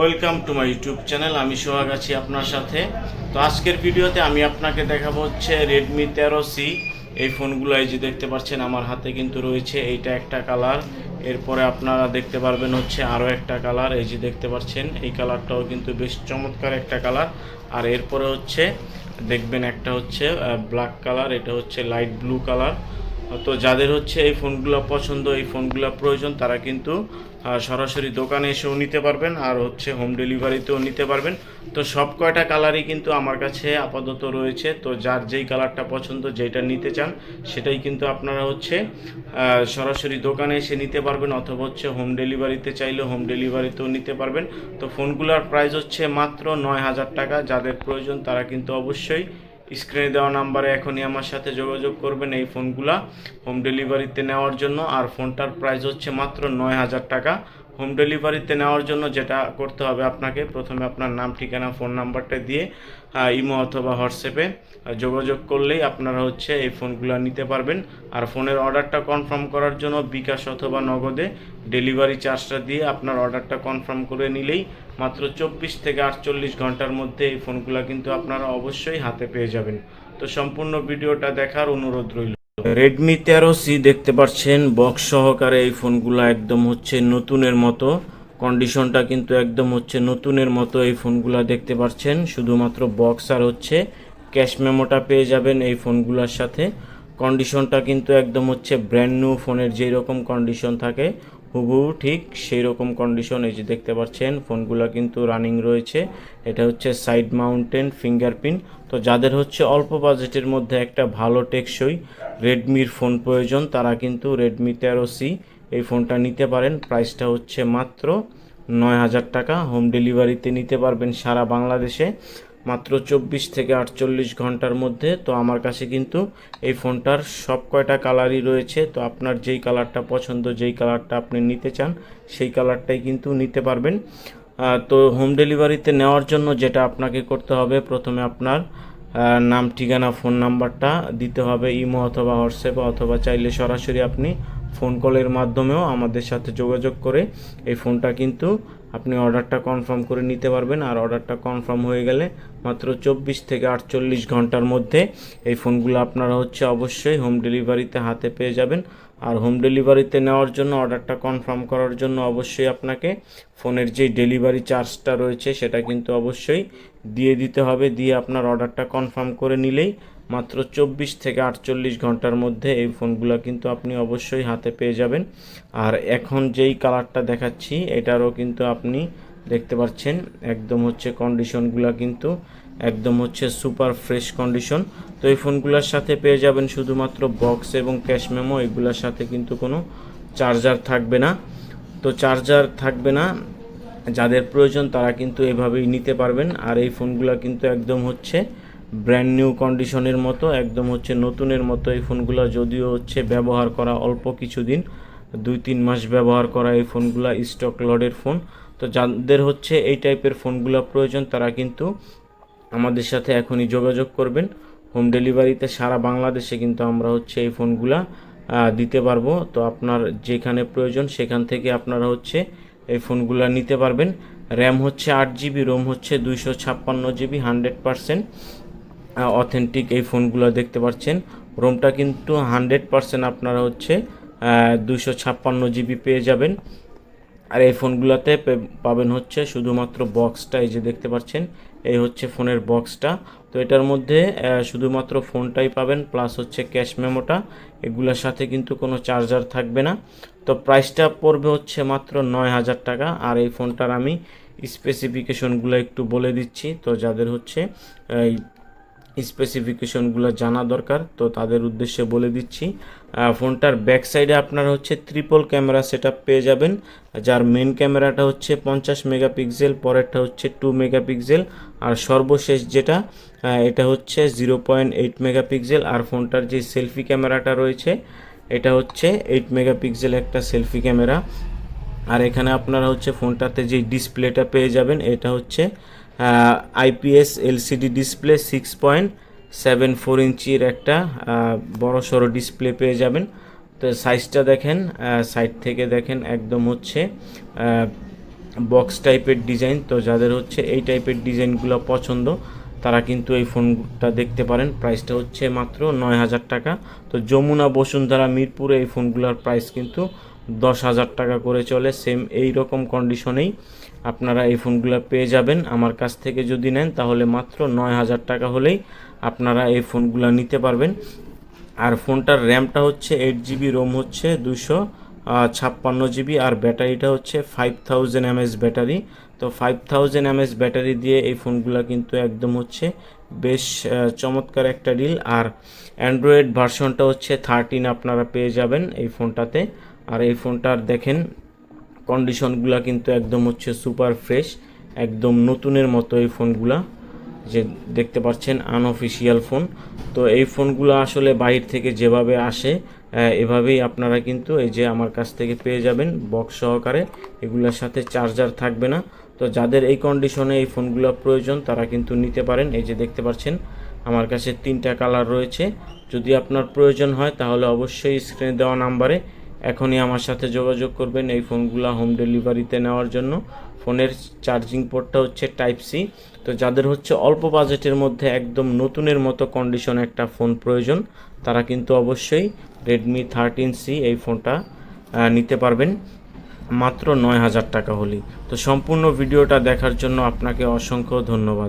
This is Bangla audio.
Welcome to my YouTube channel, আমি সোহাগ আছি আপনার সাথে। তো আজকের ভিডিওতে আমি আপনাকে দেখাবো হচ্ছে রেডমি তেরো সি এই ফোনগুলো এই যে দেখতে পাচ্ছেন, আমার হাতে কিন্তু রয়েছে এইটা একটা কালার। এরপরে আপনারা দেখতে পারবেন হচ্ছে আরও একটা কালার, এই যে দেখতে পাচ্ছেন, এই কালারটাও কিন্তু বেশ চমৎকার একটা কালার। আর এরপরে হচ্ছে দেখবেন একটা হচ্ছে ব্ল্যাক কালার, এটা হচ্ছে লাইট ব্লু কালার। তো যাদের হচ্ছে এই ফোনগুলো পছন্দ, এই ফোনগুলো প্রয়োজন, তারা কিন্তু সরাসরি দোকানে এসেও নিতে পারবেন আর হচ্ছে হোম ডেলিভারিতেও নিতে পারবেন। তো সব কয়টা কালারই কিন্তু আমার কাছে আপাতত রয়েছে। তো যার যেই কালারটা পছন্দ যেটা নিতে চান, সেটাই কিন্তু আপনারা হচ্ছে সরাসরি দোকানে এসে নিতে পারবেন অথবা হচ্ছে হোম ডেলিভারিতে চাইলে হোম ডেলিভারিতেও নিতে পারবেন। তো ফোনগুলোর প্রাইস হচ্ছে মাত্র নয় হাজার টাকা। যাদের প্রয়োজন, তারা কিন্তু অবশ্যই স্ক্রিনে দেওয়া নাম্বারে এখনই আমার সাথে যোগাযোগ করবেন এই ফোনগুলা। হোম ডেলিভারিতে নেওয়ার জন্য আর ফোনটার প্রাইস হচ্ছে মাত্র নয় হাজার টাকা। হোম ডেলিভারিতে নেওয়ার জন্য যেটা করতে হবে আপনাকে, প্রথমে আপনার নাম, ঠিকানা, ফোন নাম্বারটা দিয়ে ইমো অথবা হোয়াটসঅ্যাপে যোগাযোগ করলেই আপনারা হচ্ছে এই ফোনগুলো নিতে পারবেন। আর ফোনের অর্ডারটা কনফার্ম করার জন্য বিকাশ অথবা নগদে ডেলিভারি চার্জটা দিয়ে আপনার অর্ডারটা কনফার্ম করে নিলেই মাত্র চব্বিশ থেকে আটচল্লিশ ঘণ্টার মধ্যে এই ফোনগুলো কিন্তু আপনারা অবশ্যই হাতে পেয়ে যাবেন। তো সম্পূর্ণ ভিডিওটা দেখার অনুরোধ রইল। রেডমি তেরো সি দেখতে পাচ্ছেন বক্স সহকারে এই ফোনগুলো একদম হচ্ছে নতুনের মতো। কন্ডিশনটা কিন্তু একদম হচ্ছে নতুনের মতো এই ফোনগুলো দেখতে পাচ্ছেন। শুধুমাত্র বক্স আর হচ্ছে ক্যাশ মেমোটা পেয়ে যাবেন এই ফোনগুলোর সাথে। কন্ডিশনটা কিন্তু একদম হচ্ছে ব্র্যান্ড নিউ ফোনের যেই রকম কন্ডিশন থাকে হুবহু ঠিক সেই রকম কন্ডিশন এই যে দেখতে পাচ্ছেন, ফোনগুলো কিন্তু রানিং রয়েছে। এটা হচ্ছে সাইড মাউন্টেন ফিঙ্গারপ্রিন্ট তো যাদের হচ্ছে অল্প বাজেটের মধ্যে একটা ভালো টেকসই রেডমির ফোন প্রয়োজন, তারা কিন্তু রেডমি তেরো সি এই ফোনটা নিতে পারেন। প্রাইসটা হচ্ছে মাত্র নয় হাজার টাকা। হোম ডেলিভারিতে নিতে পারবেন সারা বাংলাদেশে। মাত্র চব্বিশ থেকে আটচল্লিশ ঘণ্টার মধ্যে, তো আমার কাছে কিন্তু এই ফোনটার সব কয়টা কালারই রয়েছে, তো আপনার যেই কালারটা পছন্দ, যেই কালারটা আপনি নিতে চান, সেই কালারটাই কিন্তু নিতে পারবেন। তো হোম ডেলিভারিতে নেওয়ার জন্য যেটা আপনাকে করতে হবে, প্রথমে আপনার নাম, ঠিকানা, ফোন নাম্বারটা দিতে হবে, ইমো অথবা হোয়াটসঅ্যাপে, অথবা চাইলে সরাসরি আপনি ফোন কলের মাধ্যমেও আমাদের সাথে যোগাযোগ করে এই ফোনটা কিন্তু আপনি অর্ডারটা কনফার্ম করে নিতে পারবেন। আর অর্ডারটা কনফার্ম হয়ে গেলে মাত্র চব্বিশ থেকে আটচল্লিশ ঘণ্টার মধ্যে এই ফোনগুলো আপনারা হচ্ছে অবশ্যই হোম ডেলিভারিতে হাতে পেয়ে যাবেন। আর হোম ডেলিভারিতে নেওয়ার জন্য অর্ডারটা কনফার্ম করার জন্য অবশ্যই আপনাকে ফোনের যে ডেলিভারি চার্জটা রয়েছে সেটা কিন্তু অবশ্যই দিয়ে দিতে হবে। দিয়ে আপনার অর্ডারটা কনফার্ম করে নিলেই মাত্র চব্বিশ থেকে আটচল্লিশ ঘণ্টার মধ্যে এই ফোনগুলো কিন্তু আপনি অবশ্যই হাতে পেয়ে যাবেন। আর এখন যেই কালারটা দেখাচ্ছি, এটারও কিন্তু আপনি দেখতে পাচ্ছেন, একদম হচ্ছে কন্ডিশনগুলো কিন্তু একদম হচ্ছে সুপার ফ্রেশ কন্ডিশন তো এই ফোনগুলোর সাথে পেয়ে যাবেন শুধুমাত্র বক্স এবং ক্যাশ মেমো এগুলোর সাথে কিন্তু কোনো চার্জার থাকবে না। তো চার্জার থাকবে না, যাদের প্রয়োজন তারা কিন্তু এভাবেই নিতে পারবেন। আর এই ফোনগুলো কিন্তু একদম হচ্ছে ব্র্যান্ড নিউ কন্ডিশনের মতো, একদম হচ্ছে নতুনের মতো এই ফোনগুলো, যদিও হচ্ছে ব্যবহার করা অল্প কিছুদিন, দুই তিন মাস ব্যবহার করা এই ফোনগুলো স্টক লডের ফোন। তো যাদের হচ্ছে এই টাইপের ফোনগুলো প্রয়োজন, তারা কিন্তু আমাদের সাথে এখনই যোগাযোগ করবেন। হোম ডেলিভারিতে সারা বাংলাদেশে কিন্তু আমরা হচ্ছে এই ফোনগুলা দিতে পারব। তো আপনার যেখানে প্রয়োজন, সেখান থেকে আপনারা হচ্ছে এই ফোনগুলো নিতে পারবেন। র্যাম হচ্ছে আট জিবি রোম হচ্ছে দুইশো ছাপ্পান্ন জিবি হান্ড্রেড পারসেন্ট অথেন্টিক এই ফোনগুলো দেখতে পাচ্ছেন। রোমটা কিন্তু হান্ড্রেড পারসেন্ট আপনারা হচ্ছে দুশো ছাপ্পান্ন জিবি পেয়ে যাবেন। আর এই ফোনগুলোতে পাবেন হচ্ছে শুধুমাত্র বক্সটা এই যে দেখতে পাচ্ছেন, এই হচ্ছে ফোনের বক্সটা তো এটার মধ্যে শুধুমাত্র ফোনটাই পাবেন প্লাস হচ্ছে ক্যাশ মেমোটা এগুলোর সাথে কিন্তু কোনো চার্জার থাকবে না। তো প্রাইসটা পড়বে হচ্ছে মাত্র নয় হাজার টাকা। আর এই ফোনটার আমি স্পেসিফিকেশনগুলো একটু বলে দিচ্ছি। তো যাদের হচ্ছে, এই স্পেসিফিকেশনগুলো জানা দরকার। তো তাদের উদ্দেশ্যে বলে দিচ্ছি ফোনটার ব্যাক সাইডে আপনারা হচ্ছে ট্রিপল ক্যামেরা সেট পেয়ে যাবেন। যার মেন ক্যামেরাটা হচ্ছে পঞ্চাশ মেগাপিক্সেল পরেরটা হচ্ছে টু মেগাপিক্সেল আর সর্বশেষ যেটা এটা হচ্ছে জিরো পয়েন্ট এইট মেগাপিক্সেল আর ফোনটার যে সেলফি ক্যামেরাটা রয়েছে, এটা হচ্ছে এইট মেগাপিক্সেল একটা সেলফি ক্যামেরা আর এখানে আপনারা হচ্ছে ফোনটাতে যে ডিসপ্লেটা পেয়ে যাবেন, এটা হচ্ছে IPS LCD display six point seven four ইঞ্চির একটা বড় সড়ো ডিসপ্লে পেয়ে যাবেন। তো সাইজটা দেখেন সাইড থেকে দেখেন একদম হচ্ছে বক্স টাইপের ডিজাইন তো যাদের হচ্ছে এই টাইপের ডিজাইনগুলো পছন্দ, তারা কিন্তু এই ফোনটা দেখতে পারেন। প্রাইসটা হচ্ছে মাত্র নয় হাজার টাকা। তো যমুনা বসুন্ধরা মিরপুরে এই ফোনগুলোর প্রাইস কিন্তু দশ হাজার টাকা করে চলে সেম এই রকম কন্ডিশনেই আপনারা এই ফোনগুলো পেয়ে যাবেন। আমার কাছ থেকে যদি নেন, তাহলে মাত্র নয় হাজার টাকা হলেই আপনারা এই ফোনগুলো নিতে পারবেন। আর ফোনটার র্যামটা হচ্ছে এইট জিবি রোম হচ্ছে দুশো ছাপ্পান্ন জিবি আর ব্যাটারিটা হচ্ছে ফাইভ থাউজেন্ড এমএস ব্যাটারি। তো ফাইভ থাউজেন্ড এমএস ব্যাটারি দিয়ে এই ফোনগুলো কিন্তু একদম হচ্ছে বেশ চমৎকার একটা ডিল আর অ্যান্ড্রয়েড ভার্সনটা হচ্ছে থার্টিন আপনারা পেয়ে যাবেন এই ফোনটাতে আর এই ফোনটার দেখেন কন্ডিশনগুলো কিন্তু একদম হচ্ছে সুপার ফ্রেশ একদম নতুনের মতো এই ফোনগুলা, যে দেখতে পাচ্ছেন আনঅফিসিয়াল ফোন তো এই ফোনগুলো আসলে বাইরে থেকে যেভাবে আসে এভাবেই আপনারা কিন্তু এই যে আমার কাছ থেকে পেয়ে যাবেন বক্স সহকারে। এগুলোর সাথে চার্জার থাকবে না। তো যাদের এই কন্ডিশনে এই ফোনগুলো প্রয়োজন, তারা কিন্তু নিতে পারেন। এই যে দেখতে পাচ্ছেন, আমার কাছে তিনটা কালার রয়েছে। যদি আপনার প্রয়োজন হয়, তাহলে অবশ্যই স্ক্রিনে দেওয়া নাম্বারে এখনই আমার সাথে যোগাযোগ করবেন এই ফোনগুলো হোম ডেলিভারিতে নেওয়ার জন্য। ফোনের চার্জিং পোর্টটা হচ্ছে টাইপ সি। তো যাদের হচ্ছে অল্প বাজেটের মধ্যে একদম নতুনের মতো কন্ডিশন একটা ফোন প্রয়োজন, তারা কিন্তু অবশ্যই রেডমি থার্টিন সি এই ফোনটা নিতে পারবেন। মাত্র নয় হাজার টাকা হলেই তো সম্পূর্ণ ভিডিওটা দেখার জন্য আপনাকে অসংখ্য ধন্যবাদ।